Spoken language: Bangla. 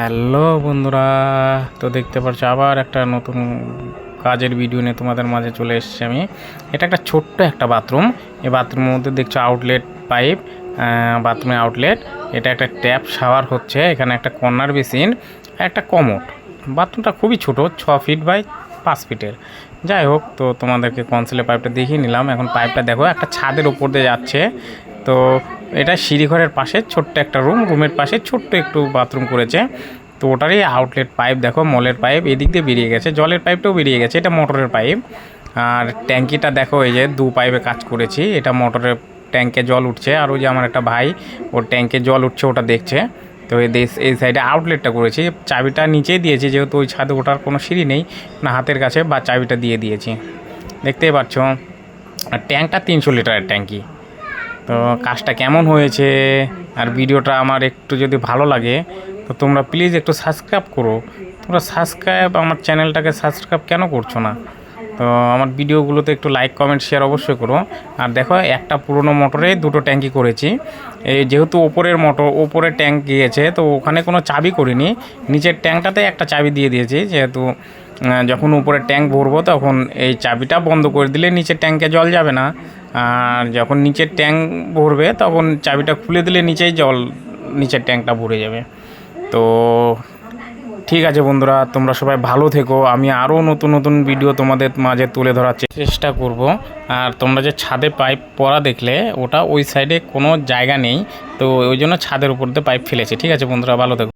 হ্যালো বন্ধুরা, তো দেখতে পাচ্ছ আবার একটা নতুন কাজের ভিডিও নিয়ে তোমাদের মাঝে চলে এসেছি আমি। এটা একটা ছোট্ট একটা বাথরুম এই বাথরুমের মধ্যে দেখছ আউটলেট পাইপ বাথরুমের আউটলেট এটা একটা ট্যাপ শাওয়ার হচ্ছে, এখানে একটা কর্নার বেসিন একটা কমোট বাথরুমটা খুবই ছোট, ছ ফিট বাই পাঁচ ফিটের যাই হোক, তো তোমাদেরকে কনসিলের পাইপটা দেখিয়ে নিলাম। এখন পাইপটা দেখো, একটা ছাদের ওপর দিয়ে যাচ্ছে। তো এটা সিঁড়িঘরের পাশে, ছোট্ট একটা রুম রুমের পাশে ছোট্ট একটু বাথরুম করেছে। তো ওটারই আউটলেট পাইপ দেখো মলের পাইপ এদিক দিয়ে বেরিয়ে গেছে। জলের পাইপটাও বেরিয়ে গেছে, এটা মোটরের পাইপ আর ট্যাঙ্কিটা দেখো, এই যে দু পাইপে কাজ করেছি, এটা মোটরের ট্যাঙ্কে জল উঠছে। আর ওই যে আমার একটা ভাই ওর ট্যাঙ্কে জল উঠছে, ওটা দেখছে। তো এই সাইডে আউটলেটটা করেছি। চাবিটা নিচেই দিয়েছি, যেহেতু ওই ছাদে ওঠার কোনো সিঁড়ি নেই, না হাতের কাছে, বা চাবিটা দিয়ে দিয়েছি। দেখতেই পাচ্ছ, আর ট্যাঙ্কটা তিনশো লিটারের ট্যাঙ্কি। তো কাজটা কেমন হয়েছে? আর ভিডিওটা আমার একটু যদি ভালো লাগে, তো তোমরা প্লিজ একটু সাবস্ক্রাইব করো। তোমরা সাবস্ক্রাইব আমার চ্যানেলটাকে সাবস্ক্রাইব কেন করছ না? তো আমার ভিডিওগুলোতে একটু লাইক কমেন্ট শেয়ার অবশ্যই করো। আর দেখো, একটা পুরনো মোটরে দুটো ট্যাঙ্কি করেছি। এই যেহেতু ওপরের মোটর, ওপরে ট্যাঙ্ক গিয়েছে, তো ওখানে কোনো চাবি করিনি। নিচের ট্যাঙ্কটাতে একটা চাবি দিয়ে দিয়েছি, যেহেতু যখন উপরে ট্যাঙ্ক ভরবো তখন এই চাবিটা বন্ধ করে দিলে নিচের ট্যাঙ্কে জল যাবে না। আর যখন নিচের ট্যাঙ্ক ভরবে, তখন চাবিটা খুলে দিলে নিচেই জল, নিচের ট্যাঙ্কটা ভরে যাবে। তো ঠিক আছে বন্ধুরা, তোমরা সবাই ভালো থেকো। আমি আরও নতুন নতুন ভিডিও তোমাদের মাঝে তুলে ধরার চেষ্টা করব। আর তোমরা যে ছাদে পাইপ পরা দেখলে, ওটা ওই সাইডে কোনো জায়গা নেই। তো ওই জন্য ছাদের উপর দিয়ে পাইপ ফেলেছে। ঠিক আছে বন্ধুরা, ভালো থেকো।